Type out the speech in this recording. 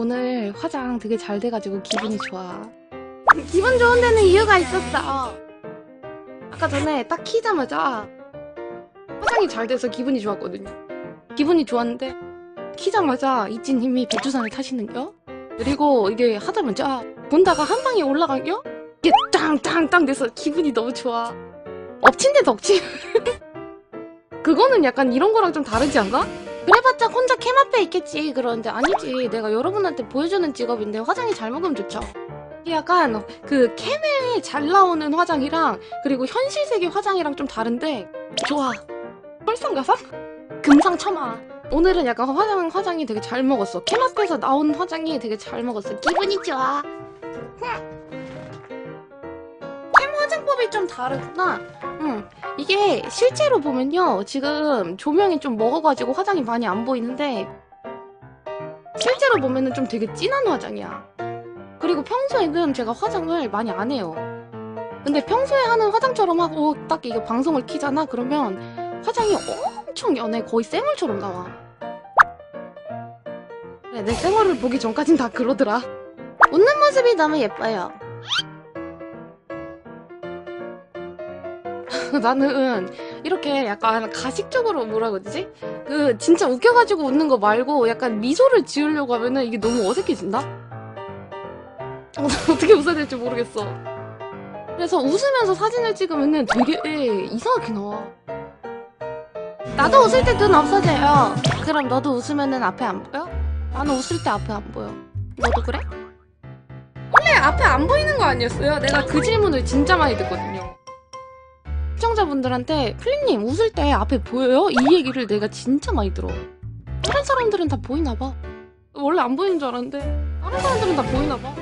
오늘 화장 되게 잘 돼가지고 기분이 좋아. 기분 좋은 데는 이유가 있었어. 아까 전에 딱 키자마자 화장이 잘 돼서 기분이 좋았거든요. 기분이 좋았는데 키자마자 이진님이 배추산을 타시는겨? 그리고 이게 하자마자 본다가 한 방에 올라간겨? 이게 땅땅땅 돼서 기분이 너무 좋아. 엎친 데도 엎친. 그거는 약간 이런 거랑 좀 다르지 않나? 그래봤자 혼자 캠 앞에 있겠지. 그런데 아니지. 내가 여러분한테 보여주는 직업인데 화장이 잘 먹으면 좋죠. 약간 그 캠에 잘 나오는 화장이랑 그리고 현실 세계 화장이랑 좀 다른데 좋아. 설상가상? 금상첨화. 오늘은 약간 화장 화장이 되게 잘 먹었어. 캠 앞에서 나온 화장이 되게 잘 먹었어. 기분이 좋아. 캠 화장법이 좀 다르구나. 응. 이게 실제로 보면요. 지금 조명이 좀 먹어가지고 화장이 많이 안 보이는데 실제로 보면은 좀 되게 진한 화장이야. 그리고 평소에는 제가 화장을 많이 안 해요. 근데 평소에 하는 화장처럼 하고 딱 이게 방송을 키잖아. 그러면 화장이 엄청 연해. 거의 쌩얼처럼 나와. 그래, 내 쌩얼을 보기 전까진 다 그러더라. 웃는 모습이 너무 예뻐요. 나는 이렇게 약간 가식적으로 뭐라 그러지? 그 진짜 웃겨가지고 웃는 거 말고 약간 미소를 지으려고 하면은 이게 너무 어색해진다? 어, 어떻게 웃어야 될지 모르겠어. 그래서 웃으면서 사진을 찍으면은 되게 이상하게 나와. 나도 웃을 때 눈 없어져요. 그럼 너도 웃으면은 앞에 안 보여? 나는 웃을 때 앞에 안 보여. 너도 그래? 원래 앞에 안 보이는 거 아니었어요? 내가 그 질문을 진짜 많이 듣거든요. 시청자분들한테 플리님 웃을 때 앞에 보여요? 이 얘기를 내가 진짜 많이 들어. 다른 사람들은 다 보이나 봐. 원래 안 보이는 줄 알았는데 다른 사람들은 다 보이나 봐.